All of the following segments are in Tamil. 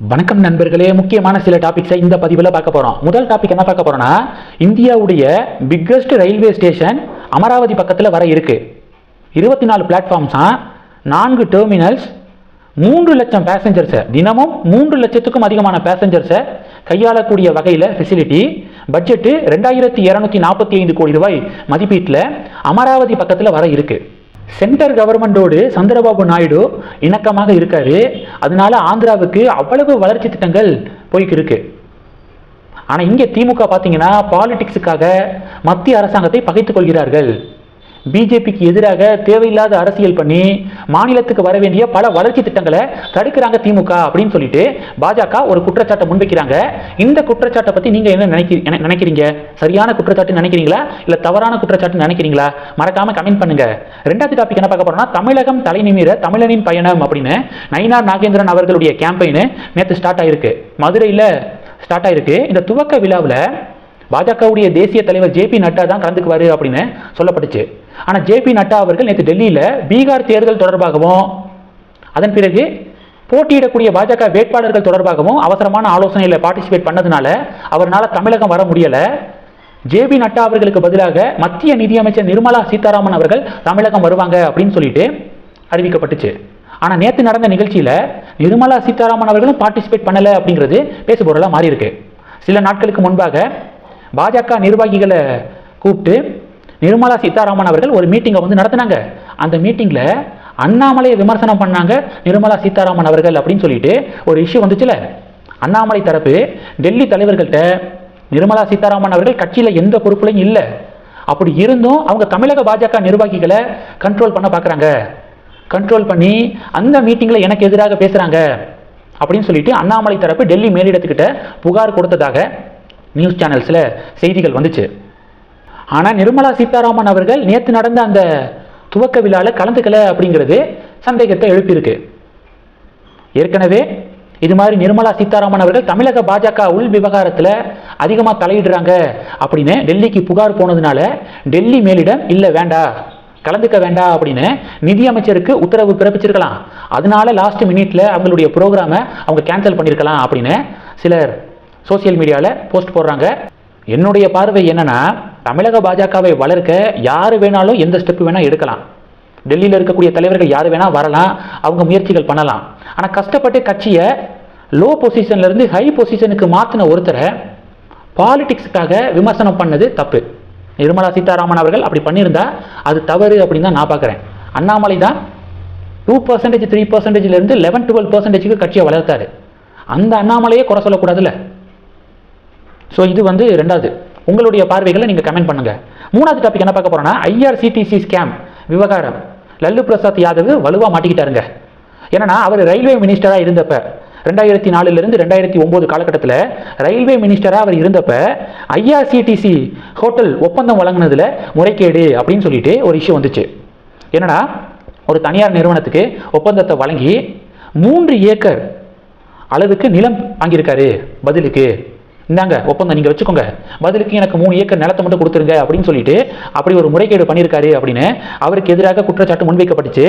வணக்கம் நண்பர்களே முக்கியமான சில டாபிக்ஸை இந்த பதிவில் பார்க்க போகிறோம் முதல் டாபிக் என்ன பார்க்க போகிறோம்னா இந்தியாவுடைய பிக்கஸ்ட் ரயில்வே ஸ்டேஷன் அமராவதி பக்கத்தில் வர இருக்கு. இருபத்தி நாலு பிளாட்ஃபார்ம்ஸா நான்கு டெர்மினல்ஸ் மூன்று லட்சம் பேசஞ்சர்ஸை தினமும் மூன்று லட்சத்துக்கும் அதிகமான பேசஞ்சர்ஸை கையாளக்கூடிய வகையில் ஃபெசிலிட்டி பட்ஜெட்டு ரெண்டாயிரத்தி இரநூத்தி நாற்பத்தி ஐந்து கோடி ரூபாய் மதிப்பீட்டில் அமராவதி பக்கத்தில் வர இருக்குது சென்டர் கவர்மெண்டோடு சந்திரபாபு நாயுடு இணக்கமாக இருக்காரு. அதனால ஆந்திராவுக்கு அவ்வளவு வளர்ச்சி திட்டங்கள் போய்க்கிருக்கு ஆனால் இங்கே திமுக பார்த்தீங்கன்னா பாலிடிக்ஸுக்காக மத்திய அரசாங்கத்தை பகைத்துக் கொள்கிறார்கள். பிஜேபிக்கு எதிராக தேவையில்லாத அரசியல் பண்ணி மாநிலத்துக்கு வர வேண்டிய பல வளர்ச்சி திட்டங்களை தடுக்கிறாங்க திமுக அப்படின்னு சொல்லிட்டு பாஜக ஒரு குற்றச்சாட்டை முன்வைக்கிறாங்க. இந்த குற்றச்சாட்டை பற்றி நீங்கள் என்ன நினைக்கிறீ நினைக்கிறீங்க? சரியான குற்றச்சாட்டு நினைக்கிறீங்களா? இல்லை தவறான குற்றச்சாட்டு நினைக்கிறீங்களா? மறக்காம கமெண்ட் பண்ணுங்க. ரெண்டாவது டாபிக் என்ன பார்க்க போறோம்னா தமிழகம் தலை நிமிர தமிழனின் பயணம் அப்படின்னு நயினார் நாகேந்திரன் அவர்களுடைய கேம்பெயின் நேற்று ஸ்டார்ட் ஆயிருக்கு. மதுரையில் ஸ்டார்ட் ஆயிருக்கு. இந்த துவக்க விழாவில் பாஜகவுடைய தேசிய தலைவர் ஜே பி நட்டா தான் கலந்துக்குவாரு அப்படின்னு சொல்லப்பட்டுச்சு. ஆனால் ஜே பி நட்டா அவர்கள் நேற்று டெல்லியில் பீகார் தேர்தல் தொடர்பாகவும் அதன் பிறகு போட்டியிடக்கூடிய பாஜக வேட்பாளர்கள் தொடர்பாகவும் அவசரமான ஆலோசனையில் பார்ட்டிசிபேட் பண்ணதுனால அவரால் தமிழகம் வர முடியலை. ஜே பி நட்டா அவர்களுக்கு பதிலாக மத்திய நிதியமைச்சர் நிர்மலா சீதாராமன் அவர்கள் தமிழகம் வருவாங்க அப்படின்னு சொல்லிட்டு அறிவிக்கப்பட்டுச்சு. ஆனால் நேற்று நடந்த நிகழ்ச்சியில் நிர்மலா சீதாராமன் அவர்களும் பார்ட்டிசிபேட் பண்ணலை அப்படிங்கிறது பேசுபொருளாக மாறி இருக்கு சில நாட்களுக்கு முன்பாக பாஜக நிர்வாகிகளை கூப்பிட்டு நிர்மலா சீதாராமன் அவர்கள் ஒரு மீட்டிங்கை வந்து நடத்தினாங்க. அந்த மீட்டிங்கில் அண்ணாமலையை விமர்சனம் பண்ணாங்க நிர்மலா சீதாராமன் அவர்கள் அப்படின்னு சொல்லிட்டு ஒரு இஷ்யூ வந்துச்சுல. அண்ணாமலை தரப்பு டெல்லி தலைவர்கள்ட்ட நிர்மலா சீதாராமன் அவர்கள் கட்சியில் எந்த பொறுப்புலையும் இல்லை. அப்படி இருந்தும் அவங்க தமிழக பாஜக நிர்வாகிகளை கண்ட்ரோல் பண்ண பார்க்குறாங்க கண்ட்ரோல் பண்ணி அந்த மீட்டிங்கில் எனக்கு எதிராக பேசுகிறாங்க அப்படின்னு சொல்லிட்டு அண்ணாமலை தரப்பு டெல்லி மேலிடத்துக்கிட்ட புகார் கொடுத்ததாக நியூஸ் சேனல்ஸில் செய்திகள் வந்துச்சு. ஆனால் நிர்மலா சீதாராமன் அவர்கள் நேற்று நடந்த அந்த துவக்க விழாவில் கலந்துக்கல அப்படிங்கிறது சந்தேகத்தை எழுப்பியிருக்கு. ஏற்கனவே இது மாதிரி நிர்மலா சீதாராமன் அவர்கள் தமிழக பாஜக உள் விவகாரத்தில் அதிகமாக தலையிடுறாங்க அப்படின்னு டெல்லிக்கு புகார் போனதுனால டெல்லி மேலிடம் இல்லை வேண்டாம் கலந்துக்க வேண்டாம் அப்படின்னு நிதியமைச்சருக்கு உத்தரவு பிறப்பிச்சிருக்கலாம். அதனால லாஸ்ட் மினிட்ல அவங்களுடைய ப்ரோக்ராமை அவங்க கேன்சல் பண்ணியிருக்கலாம் அப்படின்னு சிலர் சோசியல் மீடியாவில் போஸ்ட் போடுறாங்க. என்னுடைய பார்வை என்னென்னா தமிழக பாஜகவை வளர்க்க யார் வேணாலும் எந்த ஸ்டெப் வேணால் எடுக்கலாம். டெல்லியில் இருக்கக்கூடிய தலைவர்கள் யார் வேணால் வரலாம் அவங்க முயற்சிகள் பண்ணலாம். ஆனால் கஷ்டப்பட்டு கட்சியை லோ பொசிஷன்லேருந்து ஹை பொசிஷனுக்கு மாற்றின ஒருத்தரை பாலிடிக்ஸுக்காக விமர்சனம் பண்ணது தப்பு. நிர்மலா சீதாராமன் அவர்கள் அப்படி பண்ணியிருந்தா அது தவறு அப்படின்னு தான் நான் பார்க்குறேன். அண்ணாமலை தான் டூ பர்சன்டேஜ் த்ரீ பர்சன்டேஜ்லேருந்து லெவன் டுவெல் பர்சன்டேஜுக்கு கட்சியை வளர்த்தாரு. அந்த அண்ணாமலையே குறை சொல்லக்கூடாதுல்ல. ஸோ இது வந்து ரெண்டாவது உங்களுடைய பார்வைகளை நீங்கள் கமெண்ட் பண்ணுங்கள் மூணாவது டாபிக் என்ன பார்க்க போகிறோன்னா ஐஆர்சிடிசி ஸ்கேம் விவகாரம். லல்லு பிரசாத் யாதவ் வலுவாக மாட்டிக்கிட்டாருங்க. ஏன்னா அவர் ரயில்வே மினிஸ்டராக இருந்தப்ப ரெண்டாயிரத்தி நாலுலேருந்து ரெண்டாயிரத்தி ஒம்பது காலகட்டத்தில் ரயில்வே மினிஸ்டராக அவர் இருந்தப்ப ஐஆர்சிடிசி ஹோட்டல் ஒப்பந்தம் வழங்கினதில் முறைகேடு அப்படின்னு சொல்லிட்டு ஒரு இஷ்யூ வந்துச்சு. என்னன்னா ஒரு தனியார் நிறுவனத்துக்கு ஒப்பந்தத்தை வழங்கி மூன்று ஏக்கர் அளவுக்கு நிலம் வாங்கியிருக்காரு பதிலுக்கு. இந்தாங்க ஒப்பந்தம் நீங்கள் வச்சுக்கோங்க. பதிலுக்கு எனக்கு மூணு ஏக்கர் நிலத்தை மட்டும் கொடுத்துருங்க அப்படின்னு சொல்லிட்டு அப்படி ஒரு முறைகேடு பண்ணியிருக்காரு அப்படின்னு அவருக்கு எதிராக குற்றச்சாட்டு முன்வைக்கப்பட்டுச்சு.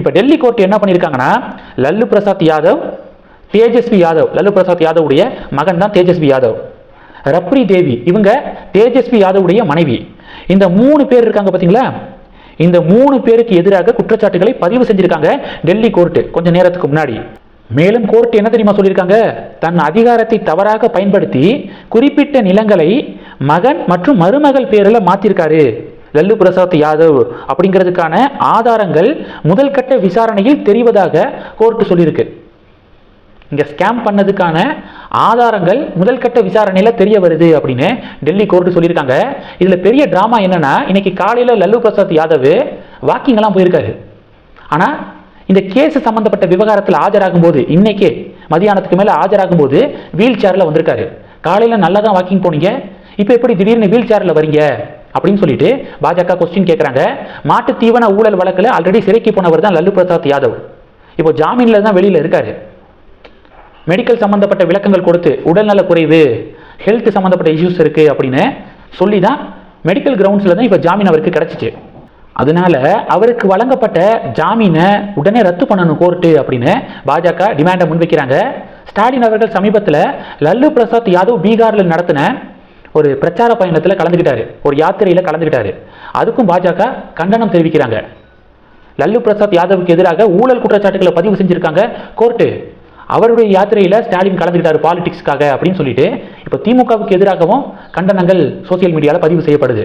இப்போ டெல்லி கோர்ட் என்ன பண்ணியிருக்காங்கன்னா லல்லு பிரசாத் யாதவ் தேஜஸ்வி யாதவ் லல்லு பிரசாத் யாதவுடைய மகன் தான் தேஜஸ்வி யாதவ். ரப்ரி தேவி இவங்க தேஜஸ்வி யாதவுடைய மனைவி. இந்த மூணு பேர் இருக்காங்க பார்த்தீங்களா இந்த மூணு பேருக்கு எதிராக குற்றச்சாட்டுகளை பதிவு செஞ்சிருக்காங்க டெல்லி கோர்ட்டு கொஞ்சம் நேரத்துக்கு முன்னாடி. மேலும் கோர்ட் என்ன தெரியுமா சொல்லியிருக்காங்க? தன் அதிகாரத்தை தவறாக பயன்படுத்தி குறிப்பிட்ட நிலங்களை மகன் மற்றும் மருமகள் பேரில் மாற்றிருக்காரு லல்லு பிரசாத் யாதவ் அப்படிங்கிறதுக்கான ஆதாரங்கள் முதல் கட்ட விசாரணையில் தெரிவதாக கோர்ட்டு சொல்லியிருக்கு. இங்கே ஸ்கேம் பண்ணதுக்கான ஆதாரங்கள் முதல் கட்ட விசாரணையில் தெரிய வருது அப்படின்னு டெல்லி கோர்ட்டு சொல்லியிருக்காங்க. இதில் பெரிய ட்ராமா என்னென்னா இன்னைக்கு காலையில் லல்லு பிரசாத் யாதவ் வாக்கிங்கெல்லாம் போயிருக்காரு. ஆனால் இந்த கேஸ் சம்பந்தப்பட்ட விவகாரத்தில் ஆஜராகும் போது இன்னைக்கு மதியானத்துக்கு மேலே ஆஜராகும் போது வீல் சேரில் வந்திருக்காரு. காலையில் நல்லா தான் வாக்கிங் போனீங்க. இப்போ எப்படி திடீர்னு வீல் சேரில் வரீங்க? அப்படின்னு சொல்லிட்டு பாஜக கொஸ்டின் கேட்குறாங்க மாட்டு தீவன ஊழல் வழக்கில் ஆல்ரெடி சிறைக்கு போனவர் தான் லல்லு பிரசாத் யாதவ். இப்போ ஜாமீனில் தான் வெளியில் இருக்காரு. மெடிக்கல் சம்மந்தப்பட்ட விளக்கங்கள் கொடுத்து உடல்நல குறைவு ஹெல்த் சம்மந்தப்பட்ட இஷ்யூஸ் இருக்குது அப்படின்னு சொல்லி தான் மெடிக்கல் கிரவுண்ட்ஸில் தான் இப்போ ஜாமீன் அவருக்கு கிடச்சிச்சு. அதனால அவருக்கு வழங்கப்பட்ட ஜாமீனை உடனே ரத்து பண்ணணும் கோர்ட்டு அப்படின்னு பாஜக டிமாண்டை முன்வைக்கிறாங்க. ஸ்டாலின் அவர்கள் சமீபத்தில் லல்லு பிரசாத் யாதவ் பீகாரில் நடத்தின ஒரு பிரச்சார பயணத்தில் கலந்துக்கிட்டாரு ஒரு யாத்திரையில் கலந்துக்கிட்டாரு அதுக்கும் பாஜக கண்டனம் தெரிவிக்கிறாங்க. லல்லு பிரசாத் யாதவுக்கு எதிராக ஊழல் குற்றச்சாட்டுகளை பதிவு செஞ்சுருக்காங்க கோர்ட்டு அவருடைய யாத்திரையில் ஸ்டாலின் கலந்துக்கிட்டார் பாலிடிக்ஸ்க்காக அப்படின்னு சொல்லிட்டு இப்போ திமுகவுக்கு எதிராகவும் கண்டனங்கள் சோசியல் மீடியாவில் பதிவு செய்யப்படுது.